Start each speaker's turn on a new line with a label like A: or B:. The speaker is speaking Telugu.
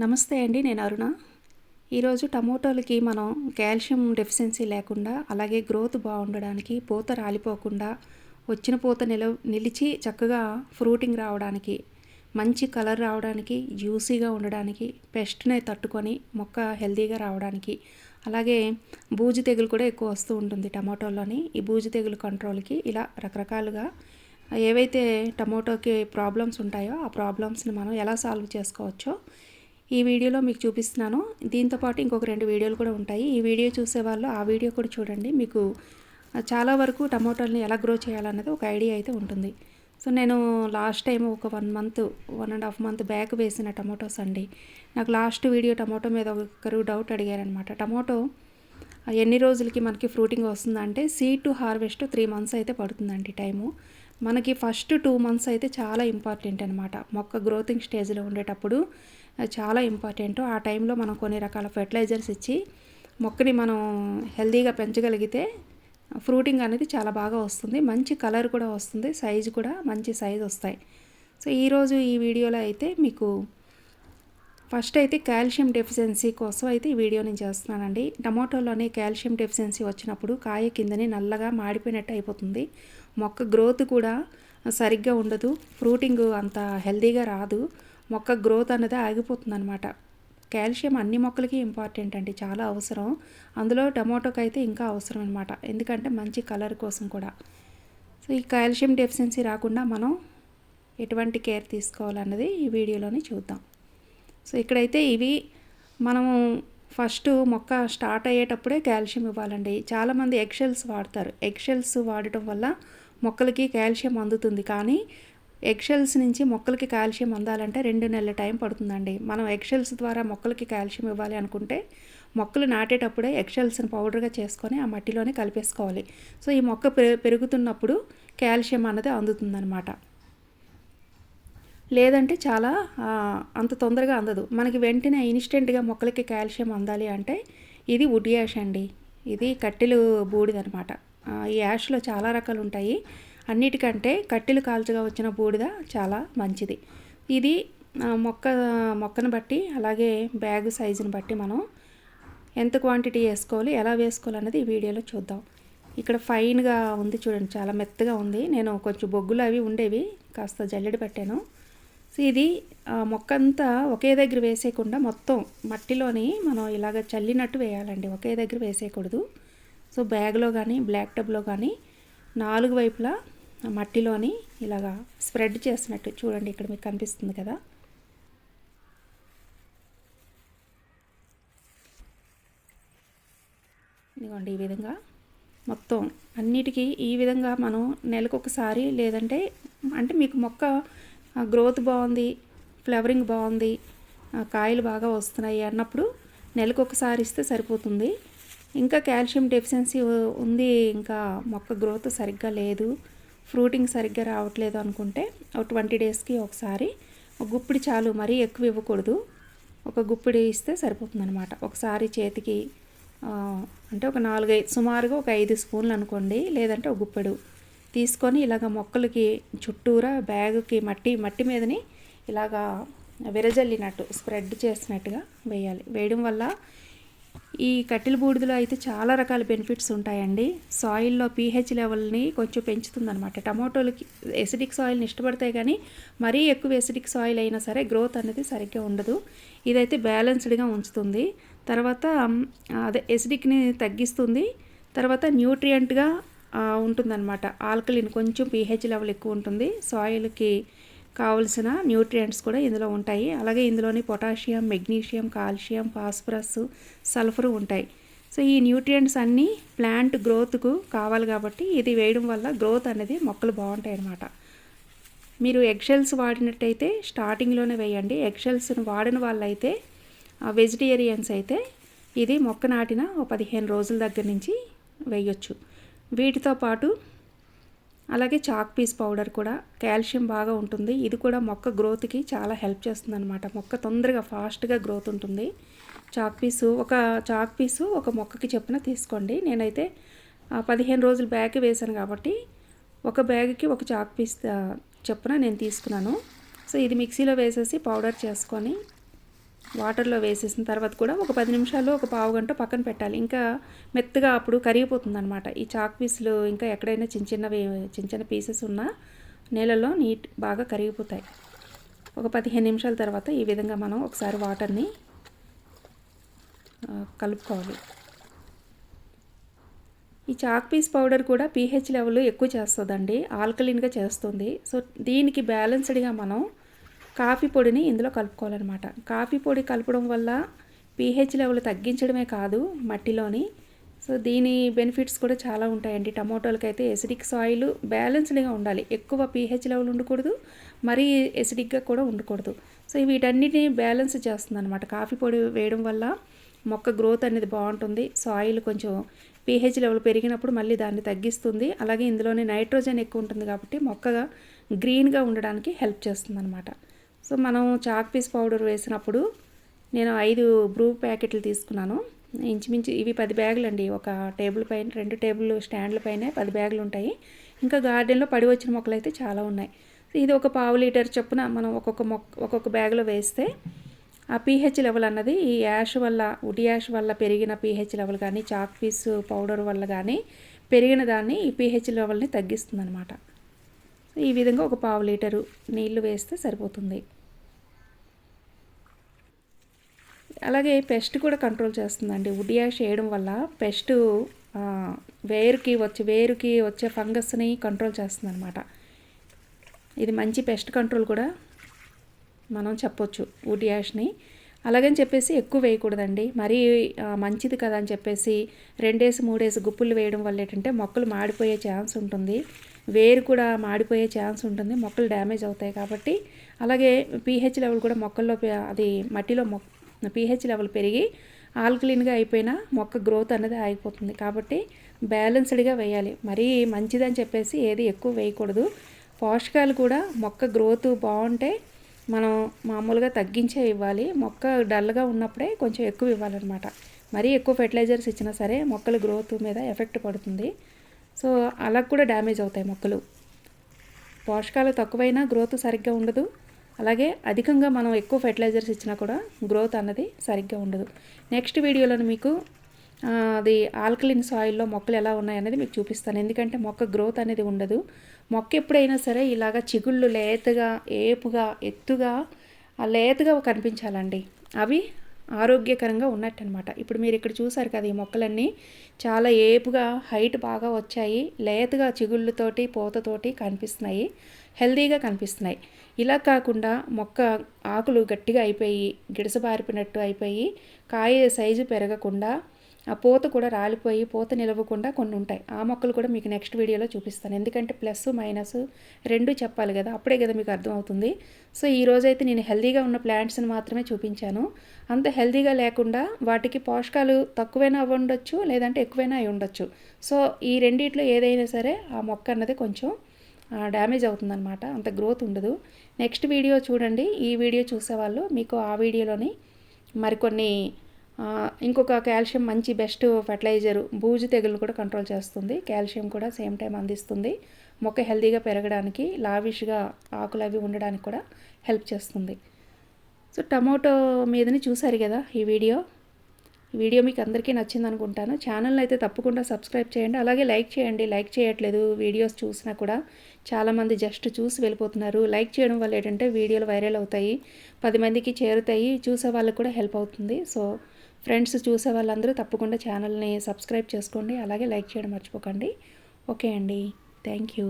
A: నమస్తే అండి నేను అరుణ. ఈరోజు టమోటోలకి మనం కాల్షియం డెఫిషియన్సీ లేకుండా అలాగే గ్రోత్ బాగుండడానికి పూత రాలిపోకుండా వచ్చిన పూత నిల నిలిచి చక్కగా ఫ్రూటింగ్ రావడానికి మంచి కలర్ రావడానికి జ్యూసీగా ఉండడానికి పెస్ట్ని తట్టుకొని మొక్క హెల్తీగా రావడానికి అలాగే బూజు తెగులు కూడా ఎక్కువ వస్తూ ఉంటుంది టమాటోలోని ఈ బూజు తెగులు కంట్రోల్కి ఇలా రకరకాలుగా ఏవైతే టమోటోకి ప్రాబ్లమ్స్ ఉంటాయో ఆ ప్రాబ్లమ్స్ని మనం ఎలా సాల్వ్ చేసుకోవచ్చో ఈ వీడియోలో మీకు చూపిస్తున్నాను. దీంతోపాటు ఇంకొక రెండు వీడియోలు కూడా ఉంటాయి. ఈ వీడియో చూసే వాళ్ళు ఆ వీడియో కూడా చూడండి. మీకు చాలా వరకు టమోటాలని ఎలా గ్రో చేయాలన్నది ఒక ఐడియా అయితే ఉంటుంది. సో నేను లాస్ట్ టైం ఒక one month one and half month back వేసిన టమాటోస్ అండి. నాకు లాస్ట్ వీడియో టమాటో మీద ఒకరు డౌట్ అడిగారనమాట టమాటో ఎన్ని రోజులకి మనకి ఫ్రూటింగ్ వస్తుందంటే seed to harvest three months అయితే పడుతుందండి టైము. మనకి ఫస్ట్ టూ మంత్స్ అయితే చాలా ఇంపార్టెంట్ అనమాట మొక్క గ్రోతింగ్ స్టేజ్లో ఉండేటప్పుడు చాలా ఇంపార్టెంట్. ఆ టైంలో మనం కొన్ని రకాల ఫెర్టిలైజర్స్ ఇచ్చి మొక్కని మనం హెల్దీగా పెంచగలిగితే ఫ్రూటింగ్ అనేది చాలా బాగా వస్తుంది. మంచి కలర్ కూడా వస్తుంది. సైజు కూడా మంచి సైజు వస్తాయి. సో ఈరోజు ఈ వీడియోలో అయితే మీకు ఫస్ట్ అయితే కాల్షియం డెఫిషియన్సీ కోసం అయితే ఈ వీడియో నేను చేస్తున్నానండి. టమాటోలోనే కాల్షియం డెఫిషియన్సీ వచ్చినప్పుడు కాయ కిందని నల్లగా మాడిపోయినట్టు అయిపోతుంది. మొక్క గ్రోత్ కూడా సరిగ్గా ఉండదు. ఫ్రూటింగ్ అంత హెల్దీగా రాదు. మొక్క గ్రోత్ అనేది ఆగిపోతుంది అనమాట కాల్షియం అన్ని మొక్కలకి ఇంపార్టెంట్ అండి చాలా అవసరం. అందులో టమాటోకి అయితే ఇంకా అవసరం అనమాట ఎందుకంటే మంచి కలర్ కోసం కూడా. సో ఈ కాల్షియం డెఫిషియన్సీ రాకుండా మనం ఎటువంటి కేర్ తీసుకోవాలన్నది ఈ వీడియోలోని చూద్దాం. సో ఇక్కడైతే ఇవి మనము ఫస్ట్ మొక్క స్టార్ట్ అయ్యేటప్పుడే కాల్షియం ఇవ్వాలండి. చాలామంది ఎగ్షెల్స్ వాడతారు. ఎగ్షెల్స్ వాడటం వల్ల మొక్కలకి కాల్షియం అందుతుంది. కానీ ఎగ్షెల్స్ నుంచి మొక్కలకి కాల్షియం అందాలంటే రెండు నెలల టైం పడుతుందండి. మనం ఎగ్షెల్స్ ద్వారా మొక్కలకి కాల్షియం ఇవ్వాలి అనుకుంటే మొక్కలు నాటేటప్పుడే ఎగ్షెల్స్ని పౌడర్గా చేసుకొని ఆ మట్టిలోనే కలిపేసుకోవాలి. సో ఈ మొక్క పెరుగుతున్నప్పుడు కాల్షియం అన్నది అందుతుందన్నమాట. లేదంటే చాలా అంత తొందరగా అందదు. మనకి వెంటనే ఇన్స్టెంట్గా మొక్కలకి కాల్షియం అందాలి అంటే ఇది వుడ్ యాష్ అండి. ఇది కట్టెలు బూడిదనమాట ఈ యాష్లో చాలా రకాలు ఉంటాయి అన్నిటికంటే కట్టెలు కాల్చగా వచ్చిన బూడిద చాలా మంచిది. ఇది మొక్క మొక్కను బట్టి అలాగే బ్యాగ్ సైజుని బట్టి మనం ఎంత క్వాంటిటీ వేసుకోవాలి ఎలా వేసుకోవాలి అనేది ఈ వీడియోలో చూద్దాం. ఇక్కడ ఫైన్గా ఉంది చూడండి చాలా మెత్తగా ఉంది. నేను కొంచెం బొగ్గులు అవి ఉండేవి కాస్త జల్లెడ పెట్టాను. సో ఇది మొక్క అంతా ఒకే దగ్గర వేసేయకుండా మొత్తం మట్టిలోని మనం ఇలాగ చల్లినట్టు వేయాలండి ఒకే దగ్గర వేసేయకూడదు. సో బ్యాగ్లో కానీ బ్లాక్ టబ్లో కానీ నాలుగు వైపులా మట్టిలోని ఇలాగా స్ప్రెడ్ చేసినట్టు చూడండి ఇక్కడ మీకు కనిపిస్తుంది కదా. ఇదిగోండి ఈ విధంగా మొత్తం అన్నిటికీ ఈ విధంగా మనం నెలకొకసారి లేదంటే అంటే మీకు మొక్క గ్రోత్ బాగుంది ఫ్లవరింగ్ బాగుంది కాయలు బాగా వస్తున్నాయి అన్నప్పుడు నెలకొకసారి ఇస్తే సరిపోతుంది. ఇంకా కాల్షియం డెఫిషియన్సీ ఉంది ఇంకా మొక్క గ్రోత్ సరిగ్గా లేదు ఫ్రూటింగ్ సరిగ్గా రావట్లేదు అనుకుంటే ఒక ట్వంటీ డేస్కి ఒకసారి ఒక గుప్పిడి చాలు మరీ ఎక్కువ ఇవ్వకూడదు. ఒక గుప్పిడి ఇస్తే సరిపోతుందనమాట ఒకసారి చేతికి అంటే ఒక నాలుగైదు సుమారుగా ఒక ఐదు స్పూన్లు అనుకోండి లేదంటే ఒక గుప్పెడు తీసుకొని ఇలాగ మొక్కలకి చుట్టూరా బ్యాగుకి మట్టి మట్టి మీదని ఇలాగా విరజల్లినట్టు స్ప్రెడ్ చేసినట్టుగా వేయాలి. వేయడం వల్ల ఈ కట్టెల బూడిదలో అయితే చాలా రకాల బెనిఫిట్స్ ఉంటాయండి. సాయిల్లో పీహెచ్ లెవెల్ని కొంచెం పెంచుతుందనమాట టమాటోలకి ఎసిడిక్ సాయిల్ని ఇష్టపడతాయి కానీ మరీ ఎక్కువ ఎసిడిక్ సాయిల్ అయినా సరే గ్రోత్ అనేది సరిగ్గా ఉండదు. ఇదైతే బ్యాలెన్స్డ్గా ఉంచుతుంది. తర్వాత అదే ఎసిడిక్ని తగ్గిస్తుంది. తర్వాత న్యూట్రియంట్గా ఉంటుందన్నమాట. ఆల్కలిన్ కొంచెం పీహెచ్ లెవెల్ ఎక్కువ ఉంటుంది. సాయిల్కి కావలసిన న్యూట్రియంట్స్ కూడా ఇందులో ఉంటాయి. అలాగే ఇందులోని potassium magnesium calcium phosphorus sulphur ఉంటాయి. సో ఈ న్యూట్రియంట్స్ అన్నీ ప్లాంట్ గ్రోత్కు కావాలి కాబట్టి ఇది వేయడం వల్ల గ్రోత్ అనేది మొక్కలు బాగుంటాయి అన్నమాట మీరు ఎగ్షెల్స్ వాడినట్టయితే స్టార్టింగ్లోనే వేయండి. ఎగ్షెల్స్ను వాడిన వాళ్ళైతే వెజిటేరియన్స్ అయితే ఇది మొక్క నాటిన ఓ పదిహేను రోజుల దగ్గర నుంచి వేయొచ్చు. వీటితో పాటు అలాగే చాక్ పీస్ పౌడర్ కూడా కాల్షియం బాగా ఉంటుంది. ఇది కూడా మొక్క గ్రోత్కి చాలా హెల్ప్ చేస్తుంది అనమాట మొక్క తొందరగా ఫాస్ట్గా గ్రోత్ ఉంటుంది. చాక్ పీసు ఒక చాక్ పీసు ఒక మొక్కకి చెప్పిన తీసుకోండి. నేనైతే పదిహేను రోజులు బ్యాగ్ వేశాను కాబట్టి ఒక బ్యాగ్కి ఒక చాక్ పీస్ చెప్పున నేను తీసుకున్నాను. సో ఇది మిక్సీలో వేసేసి పౌడర్ చేసుకొని వాటర్లో వేసేసిన తర్వాత కూడా ఒక పది నిమిషాలు ఒక పావు గంట పక్కన పెట్టాలి. ఇంకా మెత్తగా అప్పుడు కరిగిపోతుంది అనమాట ఈ చాక్ పీసులు ఇంకా ఎక్కడైనా చిన్న చిన్నవి చిన్న చిన్న పీసెస్ ఉన్నా నీళ్ళలో నీట్ బాగా కరిగిపోతాయి. ఒక పదిహేను నిమిషాల తర్వాత ఈ విధంగా మనం ఒకసారి వాటర్ని కలుపుకోవాలి. ఈ చాక్ పీస్ పౌడర్ కూడా పీహెచ్ లెవెల్ ఎక్కువ చేస్తుందండి. ఆల్కలిన్గా చేస్తుంది. సో దీనికి బ్యాలెన్స్డ్గా మనం కాఫీ పొడిని ఇందులో కలుపుకోవాలన్నమాట. కాఫీ పొడి కలపడం వల్ల పీహెచ్ లెవెల్ తగ్గించడమే కాదు మట్టిలోని. సో దీని బెనిఫిట్స్ కూడా చాలా ఉంటాయండి. టమోటాలకి అయితే ఎసిడిక్ సాయిల్ బ్యాలెన్స్డ్గా ఉండాలి. ఎక్కువ పీహెచ్ లెవెల్ ఉండకూడదు మరీ ఎసిడిక్గా కూడా ఉండకూడదు. సో వీటన్నిటిని బ్యాలెన్స్ చేస్తుంది అనమాట కాఫీ పొడి వేయడం వల్ల మొక్క గ్రోత్ అనేది బాగుంటుంది. సాయిల్ కొంచెం పీహెచ్ లెవెల్ పెరిగినప్పుడు మళ్ళీ దాన్ని తగ్గిస్తుంది. అలాగే ఇందులోనే నైట్రోజన్ ఎక్కువ ఉంటుంది కాబట్టి మొక్కగా గ్రీన్గా ఉండడానికి హెల్ప్ చేస్తుంది అనమాట సో మనం చాక్ పీస్ పౌడర్ వేసినప్పుడు నేను ఐదు బ్రూ ప్యాకెట్లు తీసుకున్నాను. ఇంచుమించు ఇవి పది బ్యాగులు అండి ఒక టేబుల్ పైన రెండు టేబుల్ స్టాండ్ల పైన పది బ్యాగులు ఉంటాయి ఇంకా గార్డెన్లో పడి వచ్చిన మొక్కలు అయితే చాలా ఉన్నాయి. ఇది ఒక పావు లీటర్ చొప్పున మనం ఒక్కొక్క మొక్క ఒక్కొక్క బ్యాగ్లో వేస్తే ఆ పీహెచ్ లెవెల్ అన్నది ఈ యాష్ వల్ల ఉడి యాష్ వల్ల పెరిగిన పీహెచ్ లెవెల్ కానీ చాక్ పీస్ పౌడర్ వల్ల కానీ పెరిగిన దాన్ని ఈ పీహెచ్ లెవెల్ని తగ్గిస్తుంది అనమాట ఈ విధంగా ఒక పావు లీటరు నీళ్ళు వేస్తే సరిపోతుంది. అలాగే పెస్ట్ కూడా కంట్రోల్ చేస్తుందండి. వుడ్ యాష్ వేయడం వల్ల పెస్ట్ వేరుకి వచ్చే వేరుకి వచ్చే ఫంగస్ని కంట్రోల్ చేస్తుంది అనమాట ఇది మంచి పెస్ట్ కంట్రోల్ కూడా మనం చెప్పొచ్చు వుడ్ యాష్ని అలాగని చెప్పేసి ఎక్కువ వేయకూడదండి. మరీ మంచిది కదా అని చెప్పేసి రెండేసి మూడేసి గుప్పులు వేయడం వల్ల ఏంటంటే మొక్కలు మాడిపోయే ఛాన్స్ ఉంటుంది. వేరు కూడా మాడిపోయే ఛాన్స్ ఉంటుంది. మొక్కలు డ్యామేజ్ అవుతాయి కాబట్టి. అలాగే పీహెచ్ లెవెల్ కూడా మొక్కల్లో అది మట్టిలో మొక్క పీహెచ్ లెవెల్ పెరిగి ఆల్కలీన్గా అయిపోయినా మొక్క గ్రోత్ అనేది ఆగిపోతుంది. కాబట్టి బ్యాలెన్స్డ్గా వేయాలి. మరీ మంచిదని చెప్పేసి ఏది ఎక్కువ వేయకూడదు. పోషకాలు కూడా మొక్క గ్రోత్ బాగుంటే మనం మామూలుగా తగ్గించే ఇవ్వాలి. మొక్క డల్గా ఉన్నప్పుడే కొంచెం ఎక్కువ ఇవ్వాలన్నమాట. మరీ ఎక్కువ ఫెర్టిలైజర్స్ ఇచ్చినా సరే మొక్కల గ్రోత్ మీద ఎఫెక్ట్ పడుతుంది. సో అలా కూడా డ్యామేజ్ అవుతాయి మొక్కలు. పోషకాలు తక్కువైనా గ్రోత్ సరిగ్గా ఉండదు. అలాగే అధికంగా మనం ఎక్కువ ఫెర్టిలైజర్స్ ఇచ్చినా కూడా గ్రోత్ అన్నది సరిగ్గా ఉండదు. నెక్స్ట్ వీడియోలో మీకు అది ఆల్కలిన్ సాయిల్లో మొక్కలు ఎలా ఉన్నాయనేది మీకు చూపిస్తాను. ఎందుకంటే మొక్క గ్రోత్ అనేది ఉండదు. మొక్క ఎప్పుడైనా సరే ఇలాగ చిగుళ్ళు లేతగా ఏపుగా ఎత్తుగా లేతగా కనిపించాలండి. అవి ఆరోగ్యకరంగా ఉన్నట్టు అనమాట ఇప్పుడు మీరు ఇక్కడ చూసారు కదా ఈ మొక్కలన్నీ. చాలా ఏపుగా హైట్ బాగా వచ్చాయి. లేతగా చిగుళ్ళతోటి పూతతోటి కనిపిస్తున్నాయి. హెల్దీగా కనిపిస్తున్నాయి. ఇలా కాకుండా మొక్క ఆకులు గట్టిగా అయిపోయి గిడసబారిపోయినట్టు అయిపోయి కాయ సైజు పెరగకుండా ఆ పూత కూడా రాలిపోయి పూత నిలవకుండా కొన్ని ఉంటాయి. ఆ మొక్కలు కూడా మీకు నెక్స్ట్ వీడియోలో చూపిస్తాను. ఎందుకంటే ప్లస్ మైనస్ రెండు చెప్పాలి కదా అప్పుడే కదా మీకు అర్థమవుతుంది. సో ఈ రోజైతే నేను హెల్దీగా ఉన్న ప్లాంట్స్ని మాత్రమే చూపించాను. అంత హెల్దీగా లేకుండా వాటికి పోషకాలు తక్కువైనా అవ్వండొచ్చు లేదంటే ఎక్కువైనా అయి ఉండొచ్చు. సో ఈ రెండిట్లో ఏదైనా సరే ఆ మొక్క అన్నది కొంచెం డ్యామేజ్ అవుతుందన్నమాట. అంత గ్రోత్ ఉండదు. నెక్స్ట్ వీడియో చూడండి. ఈ వీడియో చూసేవాళ్ళు మీకు ఆ వీడియోలోని మరికొన్ని ఇంకొక కాల్షియం మంచి బెస్ట్ ఫర్టిలైజర్ బూజు తెగులు కూడా కంట్రోల్ చేస్తుంది. కాల్షియం కూడా సేమ్ టైం అందిస్తుంది. మొక్క హెల్తీగా పెరగడానికి లావిష్గా ఆకులు అవి ఉండడానికి కూడా హెల్ప్ చేస్తుంది. సో టమాటో మీదని చూసారు కదా ఈ వీడియో వీడియో మీకు అందరికీ నచ్చింది అనుకుంటాను. ఛానల్ని అయితే తప్పకుండా సబ్స్క్రైబ్ చేయండి. అలాగే లైక్ చేయండి. లైక్ చేయట్లేదు వీడియోస్ చూసినా కూడా. చాలామంది జస్ట్ చూసి వెళ్ళిపోతున్నారు. లైక్ చేయడం వల్ల ఏంటంటే వీడియోలు వైరల్ అవుతాయి. పది మందికి చేరుతాయి. చూసే వాళ్ళకి కూడా హెల్ప్ అవుతుంది. సో ఫ్రెండ్స్ చూసే వాళ్ళందరూ తప్పకుండా ఛానల్ని సబ్స్క్రైబ్ చేసుకోండి. అలాగే లైక్ చేయడం మర్చిపోకండి. ఓకే అండి. Thank you